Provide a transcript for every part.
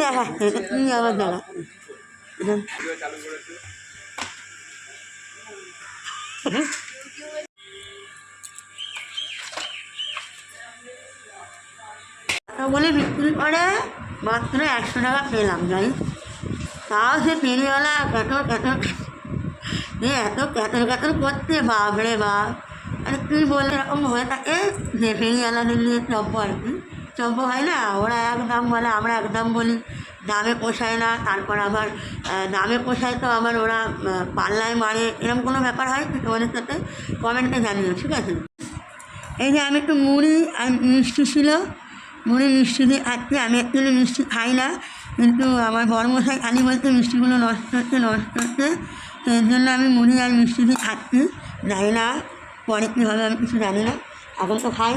দেখাচ্ছে তুমি আবার দেখা বলে বিক্রি করে মাত্র একশো টাকা পেলাম জানি তাও সে ফেরিওয়ালা ক্যাটর ক্যাটর এ এত ক্যাটর ক্যাটর করছে বাপ রে বাপ আরে তুই বলে এরকম হয়ে থাকে যে ফেরিওয়ালাদের নিয়ে চব্য আর কি চব্য হয় না? ওরা এক দাম বলে, আমরা এক দাম বলি, দামে পোষায় না। তারপর আবার দামে পোষায় তো আবার ওরা পাল্লায় মারে। এরকম কোনো ব্যাপার হয় তোমাদের সাথে? কমেন্টে জানিও, ঠিক আছে? এই যে আমি একটু মুড়ি আর মিষ্টি ছিল। মুড়ি, মিষ্টি দিয়ে খাচ্ছি। আমি অ্যাকচুয়ালি মিষ্টি খাই না, কিন্তু আমার বড়মশাই খালি বলতে মিষ্টিগুলো নষ্ট হচ্ছে নষ্ট হচ্ছে। তো এর জন্য আমি মুড়ি আর মিষ্টি দিয়ে খাচ্ছি। জানি না, পরে কী হবে আমি কিছু জানি না। এখন তো খাই।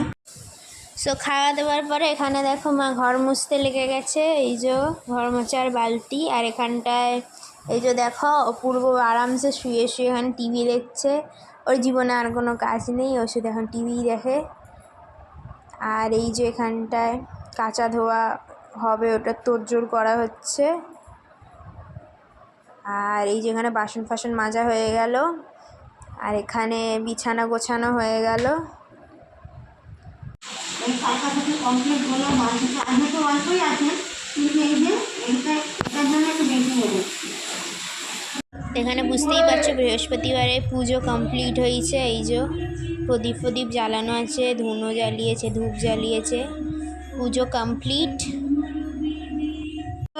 সো খাওয়া দাওয়ার পরে এখানে দেখো মা ঘর মুছতে লেগে গেছে। এই যে ঘর মোছার বালতি আর এখানটায় এই যে দেখো অপূর্ব আরামসে শুয়ে শুয়ে এখানে টিভি দেখছে। ওর জীবনে আর কোনো কাজ নেই, ও শুধু এখন টিভি দেখে। আর এই যে এখানটায় কাঁচা ধোয়া হবে, ওটা তোড়জোড় করা হচ্ছে। আর এই যে এখানে বাসন ফাসন মাজা হয়ে গেল। আর এখানে বিছানা গোছানো হয়ে গেল। কালকা থেকে কমপ্লিট হলো আগে তো অল্পই আছে কিন্তু এই যে এইটা এটার জন্য একটু বেশি হয়ে যাচ্ছে এখানে বুঝতেই পারছ বৃহস্পতিবারে পুজো কমপ্লিট হয়েছে। এই যে প্রদীপ প্রদীপ জ্বালানো আছে ধুনো জ্বালিয়েছে ধূপ জ্বালিয়েছে। পুজো কমপ্লিট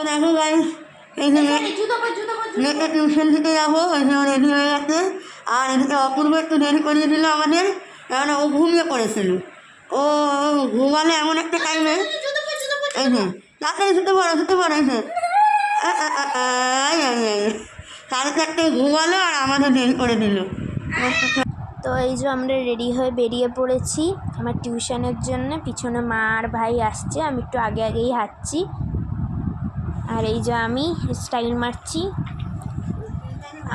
দেখো গাই এই মেয়েকে টিউশন থেকে যাব রেডি হয়ে গেছে। আর এদিকে অপূর্ব একটু দেরি করিয়ে দিল আমাদের কারণ ও ঘুমিয়ে পড়েছিল। ও ঘুমালে এমন একটা টাইমে এই তাড়াতাড়ি শুতে পারো শুতে পারো আই। সাড়ে চারটে ঘুমালো আর আমাদের দেরি করে দিল। তো এই যে আমরা রেডি হয়ে বেরিয়ে পড়েছি আমার টিউশনের জন্য। পিছনে মা আর ভাই আসছে, আমি একটু আগে আগেই হাঁটছি। আর এই যে আমি স্টাইল মারছি।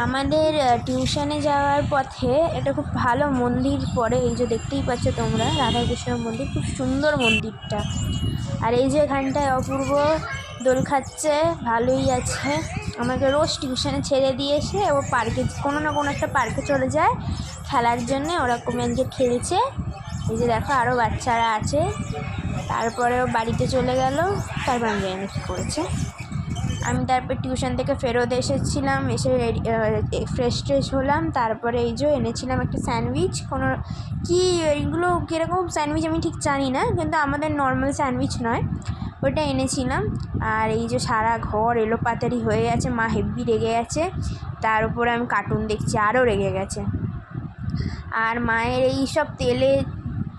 আমাদের টিউশনে যাওয়ার পথে একটা খুব ভালো মন্দির পড়ে, এই যে দেখতেই পাচ্ছ তোমরা রাধাকৃষ্ণ মন্দির, খুব সুন্দর মন্দিরটা। আর এই যে এখানটায় অপূর্ব দোল খাচ্ছে, ভালোই আছে। আমাকে রোজ টিউশনে ছেড়ে দিয়ে এসে ও পার্কে, কোনো না কোনো একটা পার্কে চলে যায়, খেলার জন্যে ওরকম আজকে খেলছে। এই যে দেখো আরও বাচ্চারা আছে তারপরে ও বাড়িতে চলে গেল, তারপর আমি কী করেছে। আমি তারপর টিউশন থেকে ফেরত এসেছিলাম, এসে ফ্রেশ ট্রেশ হলাম। তারপরে এই যে এনেছিলাম একটা স্যান্ডউইচ। কোনো কি এইগুলো কীরকম স্যান্ডউইচ আমি ঠিক জানি না, কিন্তু আমাদের নর্মাল স্যান্ডউইচ নয়। ওটা এনেছিলাম। আর এই যে সারা ঘর এলোপাতারি হয়ে গেছে, মা হেব্বি রেগে গেছে। তার উপরে আমি কার্টুন দেখছি, আরও রেগে গেছে। আর মায়ের এই সব তেলে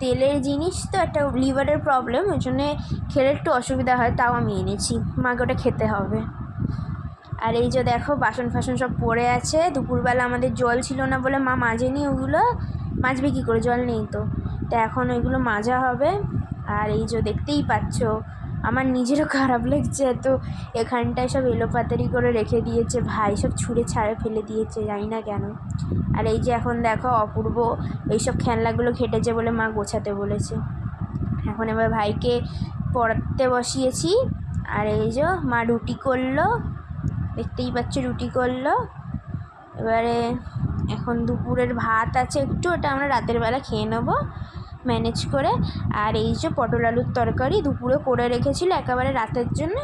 তেলের জিনিস তো একটা লিভারের প্রবলেম ওই জন্যে খেলে একটু অসুবিধা হয়, তাও আমি এনেছি। মাকে ওটা খেতে হবে। আর এই যে দেখো, বাসন ফাসন সব পড়ে আছে। দুপুরবেলা আমাদের জল ছিল না বলে মা মাজেনি ওগুলো। মাজবে কী করে? জল নেই তো। তা এখন ওইগুলো মাজা হবে। আর এই যে দেখতেই পাচ্ছ আমার নিজেরও খারাপ লাগছে। তো এখানটায় সব এলোপাতারি করে রেখে দিয়েছে, ভাই সব ছুঁড়ে ছাড়ে ফেলে দিয়েছে, জানি না কেন। আর এই যে এখন দেখো অপূর্ব এইসব খেলনাগুলো ঘেটেছে বলে মা গোছাতে বলেছে। এখন এবার ভাইকে পড়াতে বসিয়েছি, আর এই যে মা রুটি করল, দেখতেই পাচ্ছ রুটি করল। এবারে এখন দুপুরের ভাত আছে একটু, ওটা আমরা রাতের বেলা খেয়ে নেব। ম্যানেজ করে। আর এই যে পটল আলুর তরকারি দুপুরে করে রেখেছিল, একেবারে রাতের জন্য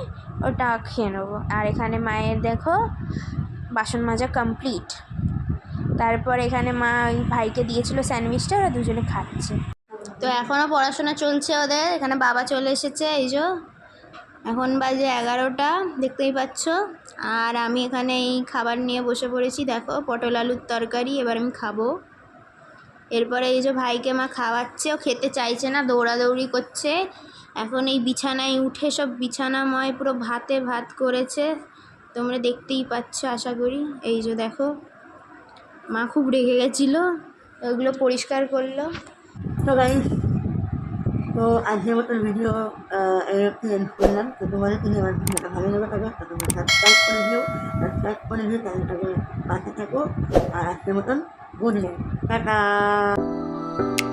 ওটা খেয়ে নেব। আর এখানে মায়ের দেখো, বাসন মাজা কমপ্লিট তারপর এখানে মা ওই ভাইকে দিয়েছিল স্যান্ডউইচটা ওরা দুজনে খাচ্ছে। তো এখনও পড়াশোনা চলছে ওদের, এখানে বাবা চলে এসেছে, এই যে। এখন বাজে এগারোটা, দেখতেই পাচ্ছ। আর আমি এখানে এই খাবার নিয়ে বসে পড়েছি, দেখো, পটল আলুর তরকারি, এবার আমি খাব। এরপরে এই যে ভাইকে মা খাওয়াচ্ছে, ও খেতে চাইছে না, দৌড়াদৌড়ি করছে। এখন এই বিছানায় উঠে সব বিছানাময় পুরো ভাতে ভাত করেছে। তোমরা দেখতেই পাচ্ছ, আশা করি। এই যে দেখো, মা খুব রেগে গেছিল ওইগুলো পরিষ্কার করল। তো গাই তো আজকের মতন ভিডিও করলাম। তো তোমাদের তুমি আমার ভিডিওটা ভালো লেগে থাকে, তো তোমরা সাবস্ক্রাইব করে দিও। সাবস্ক্রাইব করে দিয়ে চ্যানেলটাকে পাশে থাকো। আর আজকের মতন গুড নাইট 拜拜。